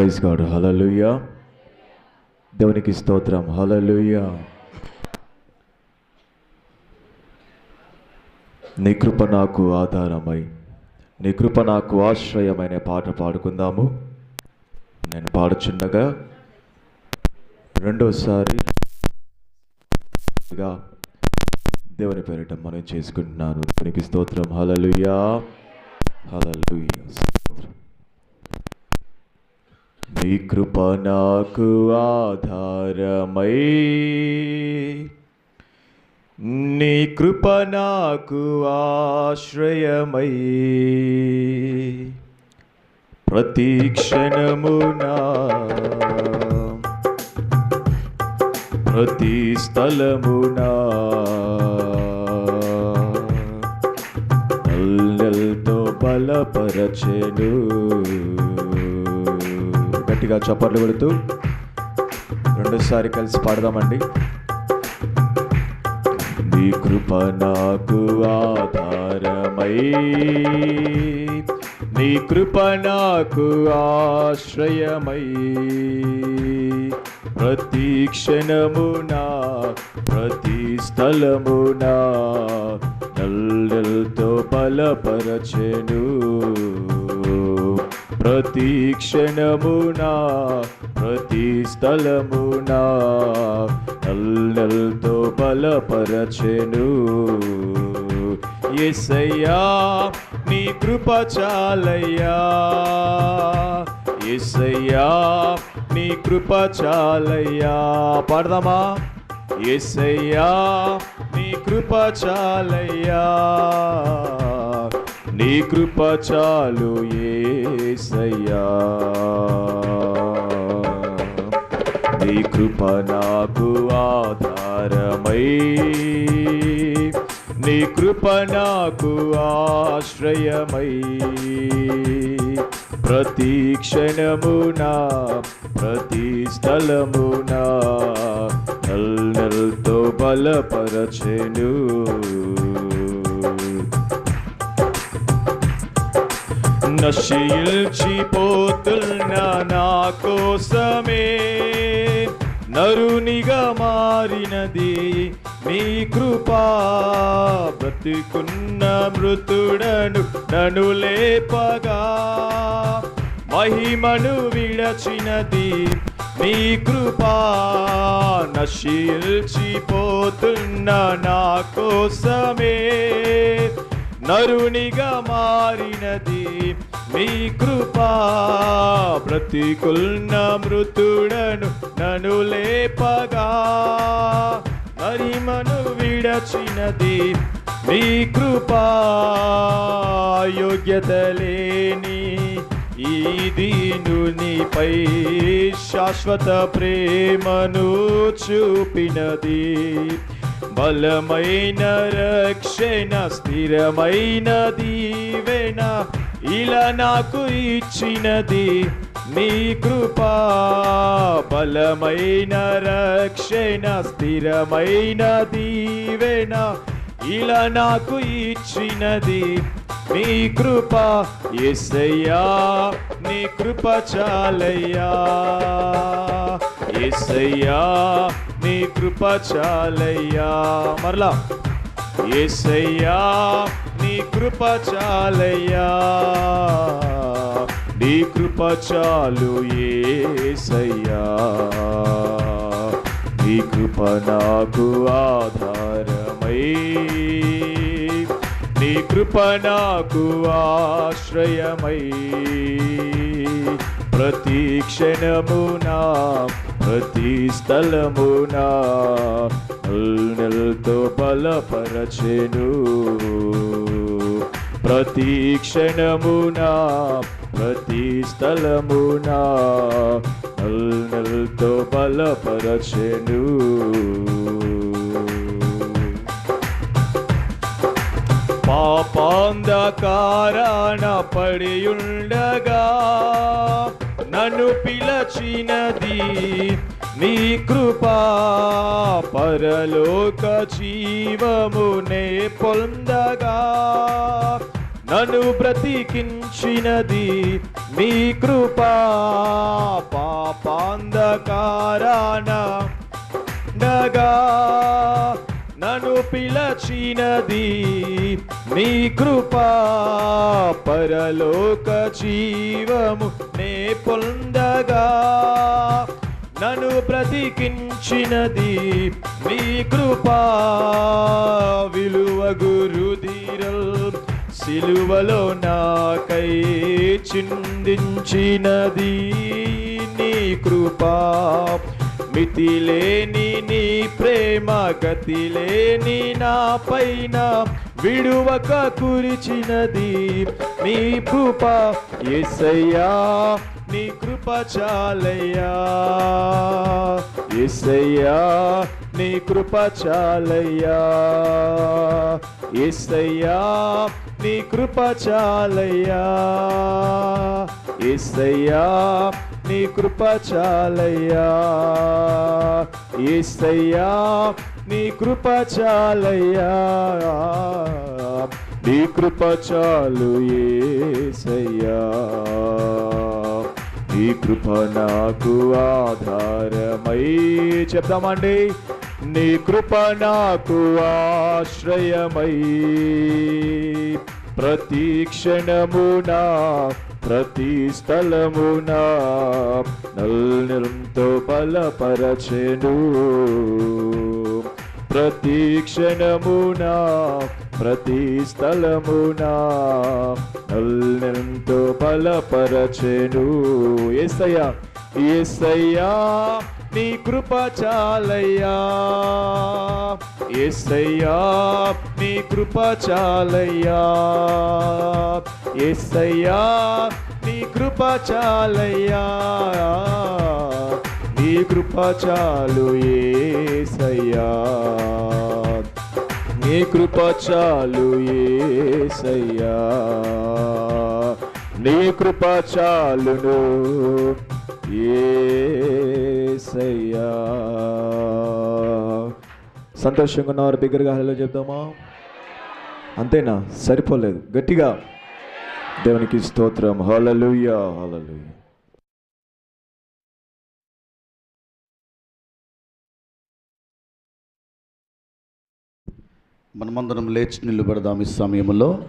Praise God హలలుయ దేవునికి స్తోత్రం. హలలుయ నీ కృప నాకు ఆధారమై నీ కృప నాకు ఆశ్రయమైన పాట పాడుకుందాము. నేను పాడుచుండగా రెండోసారి దేవుని పేరిట మనం చేసుకుంటున్నాను. దేవునికి స్తోత్రం. హలలుయా హలలుయా నీ కృప నాకు ఆధారమై. నీ కృప నాకు ఆశ్రయమై. ప్రతీక్షణమునా ప్రతి స్థలమునా నల్లెల్తో బలపరచెను. గట్టిగా చప్పట్లు కొడుతూ రెండోసారి కలిసి పాడదామండి. నీ కృప నాకు ఆధారమై నీ కృప నాకు ఆశ్రయమై ప్రతి క్షణమునా ప్రతి స్థలమునా నల్లెల్తో బలపరచెను. ప్రతి క్షణమునా ప్రతి స్థలమునా నల్లెల్తో బలపరచెను. ఎసయ్యా నీ కృపచాలయ్యా ఎసయ్యా నీ కృపచాలయ్యా పాడదామా? ఎసయ్యా నీ కృపచాలయ్యా నీ కృప చాలు ఏసయ్యా. నీ కృప నాకు ఆధారమై నీ కృప నాకు ఆశ్రయమై. ప్రతి క్షణమునా ప్రతి స్థలమునా నల్నల్తో బలపరచెను. నశిల్చిపోతున్న నా కోసమే నరునిగా మారినది మీ కృపా. బ్రతికున్న మృతుడను నను లేపగా మహిమను విడచినది మీ కృపా. నశిల్చిపోతున్న నా కోసమే నరునిగా మారినది మీ కృపా ప్రతికుల్న మృతుడను నను లేపగా. మరిమను విడచినది మీ కృపా యోగ్యత లేని ఈ దీనునిపై శాశ్వత ప్రేమను చూపినది. బలమైన రక్షణ స్థిరమైన దీవెన ఇలా నాకు ఇచ్చినది నీ కృపా బలమైన రక్షణ స్థిరమైన దీవెన. ఇలా నాకు ఇచ్చినది నీ కృప ఎసయ్యా నీ కృప చాలయ్యా. ఎసయ్యా నీ కృప చాలయ్యా. మరలా ఎసయ్యా నీ కృప చాలయ్యా. నీ కృప చాలు ఏసయ్యా. నీ కృప నాకు ఆధారమై. నీ కృప నాకు ఆశ్రయమై. ప్రతి క్షణమునా ప్రతి స్థలమునా నెలతో బలపరచెను. ప్రతి క్షణమునా ప్రతి స్థలమునా నెలతో బలపరచెను. పాపాంధకారాన పడియుండగా నన్ను పిలచినది నీ కృపా. పరలోక జీవమునే పొందగా నన్ను బ్రతికించినది మీ కృపా పాపాంధకారాన. నగా నన్ను పిలచినది మీ కృపా పరలోక జీవము నే పొందగా. నన్ను బ్రతికించినది మీ కృపా విలువ గురుధీరల్ సిలువలో నాకై చిందించినది నీ కృపా. మితిలేని నీ ప్రేమ గతిలేని నా పైన విడువక కురిచినది. నీ కృప ఎసయ్యా నీ కృప చాలయ్యా. ఎసయ్యా నీ కృప చాలయ్యా. ఎసయ్యా నీ కృప చాలయ్యా. ఎసయ్యా నీ కృప చాలయ్యా. ఏసయ్యా నీ కృప చాలయ్యా. నీ కృప చాలు ఏసయ్యా. నీ కృప నాకు ఆధారమై చెప్తామండి నీ కృప నాకు ఆశ్రయమై ప్రతి క్షణమునా ప్రతి స్థలమునా నల్నిరంతో బలపరచెను. ప్రతి క్షణమునా ప్రతి స్థలమున నల్లెంతో బలపరచెను. ఏసయ్యా ఏసయ్యా నీ కృప చాలయ్యా. ఏసయ్యా నీ కృప చాలయ్యా. ఏసయ్యా నీ కృప చాలయ్యా. నీ కృప చాలు ఏసయ్యా. నీ కృప చాలు ఏసయ్యా? నీ కృప చాలును ఏసయ్యా. సంతోషంగా ఉన్నవారు బిగ్గరగా హలో చెప్దామా? అంతేనా? సరిపోలేదు. గట్టిగా. దేవునికి స్తోత్రం. హలలుయ హల్లెలూయా. మనమందరం లేచి నిలబడదాం ఈ సమయంలో.